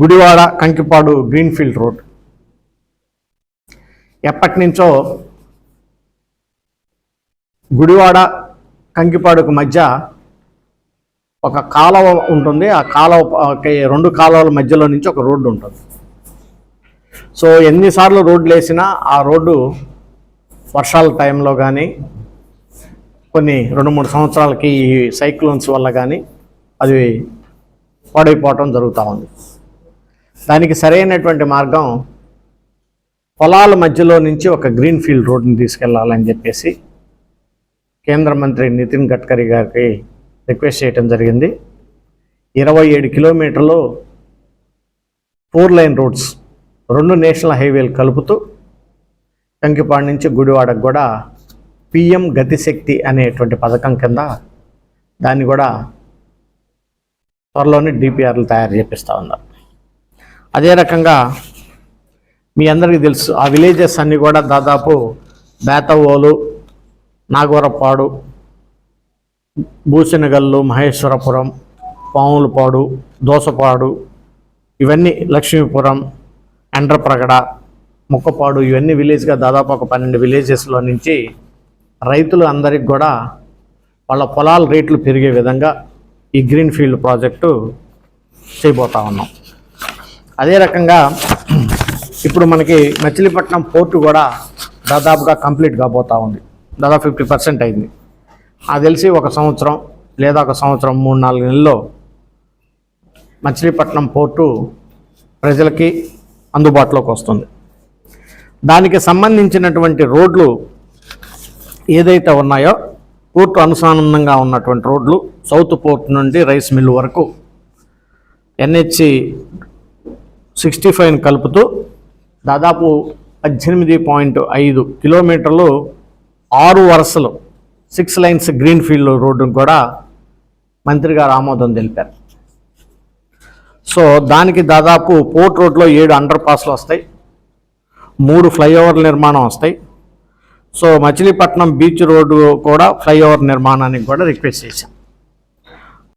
Gudivada Kankipadu greenfield road. ఎప్పటి నుంచో గుడివాడ కంకిపాడుకు మధ్య ఒక కాలువ ఉంటుంది. ఆ కాలువ రెండు కాలువల మధ్యలో నుంచి ఒక రోడ్డు ఉంటుంది. సో ఎన్నిసార్లు రోడ్లు వేసినా ఆ రోడ్డు వర్షాల టైంలో కానీ కొన్ని రెండు మూడు సంవత్సరాలకి ఈ సైక్లోన్స్ వల్ల కానీ అది పాడైపోవటం జరుగుతూ ఉంది. దానికి సరైనటువంటి మార్గం పొలాల మధ్యలో నుంచి ఒక గ్రీన్ ఫీల్డ్ రోడ్ని తీసుకెళ్ళాలని చెప్పేసి కేంద్ర మంత్రి నితిన్ గడ్కరీ గారికి రిక్వెస్ట్ చేయడం జరిగింది. ఇరవై ఏడు కిలోమీటర్లు ఫోర్ లైన్ రోడ్స్ రెండు నేషనల్ హైవేలు కలుపుతూ కంకిపాడు నుంచి గుడివాడకు కూడా పిఎం గతిశక్తి అనేటువంటి పథకం కింద దాన్ని కూడా త్వరలోనే డిపిఆర్లు తయారు చేపిస్తూ ఉన్నారు. అదే రకంగా మీ అందరికీ తెలుసు ఆ విలేజెస్ అన్నీ కూడా దాదాపు బేతవోలు నాగవరపాడు భూసినగల్లు మహేశ్వరపురం పాములపాడు దోసపాడు ఇవన్నీ లక్ష్మీపురం ఎండ్రప్రగడ ముక్కపాడు ఇవన్నీ విలేజ్గా దాదాపు ఒక పన్నెండు విలేజెస్లో నుంచి రైతులు అందరికి కూడా వాళ్ళ పొలాల రేట్లు పెరిగే విధంగా ఈ గ్రీన్ ఫీల్డ్ ప్రాజెక్టు చేయబోతా ఉన్నాం. అదే రకంగా ఇప్పుడు మనకి మచిలీపట్నం పోర్టు కూడా దాదాపుగా కంప్లీట్ కాబోతూ ఉంది. దాదాపు ఫిఫ్టీ పర్సెంట్ అయింది. అది తెలిసి ఒక సంవత్సరం లేదా ఒక సంవత్సరం మూడు నాలుగు నెలల్లో మచిలీపట్నం పోర్టు ప్రజలకి అందుబాటులోకి వస్తుంది. దానికి సంబంధించినటువంటి రోడ్లు ఏదైతే ఉన్నాయో పోర్టు అనుసంధానంగా ఉన్నటువంటి రోడ్లు సౌత్ పోర్ట్ నుండి రైస్ మిల్ వరకు ఎన్హెచ్ సిక్స్టీ ఫైవ్ని కలుపుతూ దాదాపు పద్దెనిమిది పాయింట్ ఐదు కిలోమీటర్లు ఆరు వరుసలు సిక్స్ లైన్స్ గ్రీన్ ఫీల్డ్ రోడ్డును కూడా మంత్రి గారు ఆమోదం తెలిపారు. సో దానికి దాదాపు పోర్ట్ రోడ్లో ఏడు అండర్ పాస్లు వస్తాయి. మూడు ఫ్లైఓవర్ల నిర్మాణం వస్తాయి. సో మచిలీపట్నం బీచ్ రోడ్డు కూడా ఫ్లైఓవర్ నిర్మాణానికి కూడా రిక్వెస్ట్ చేశాం.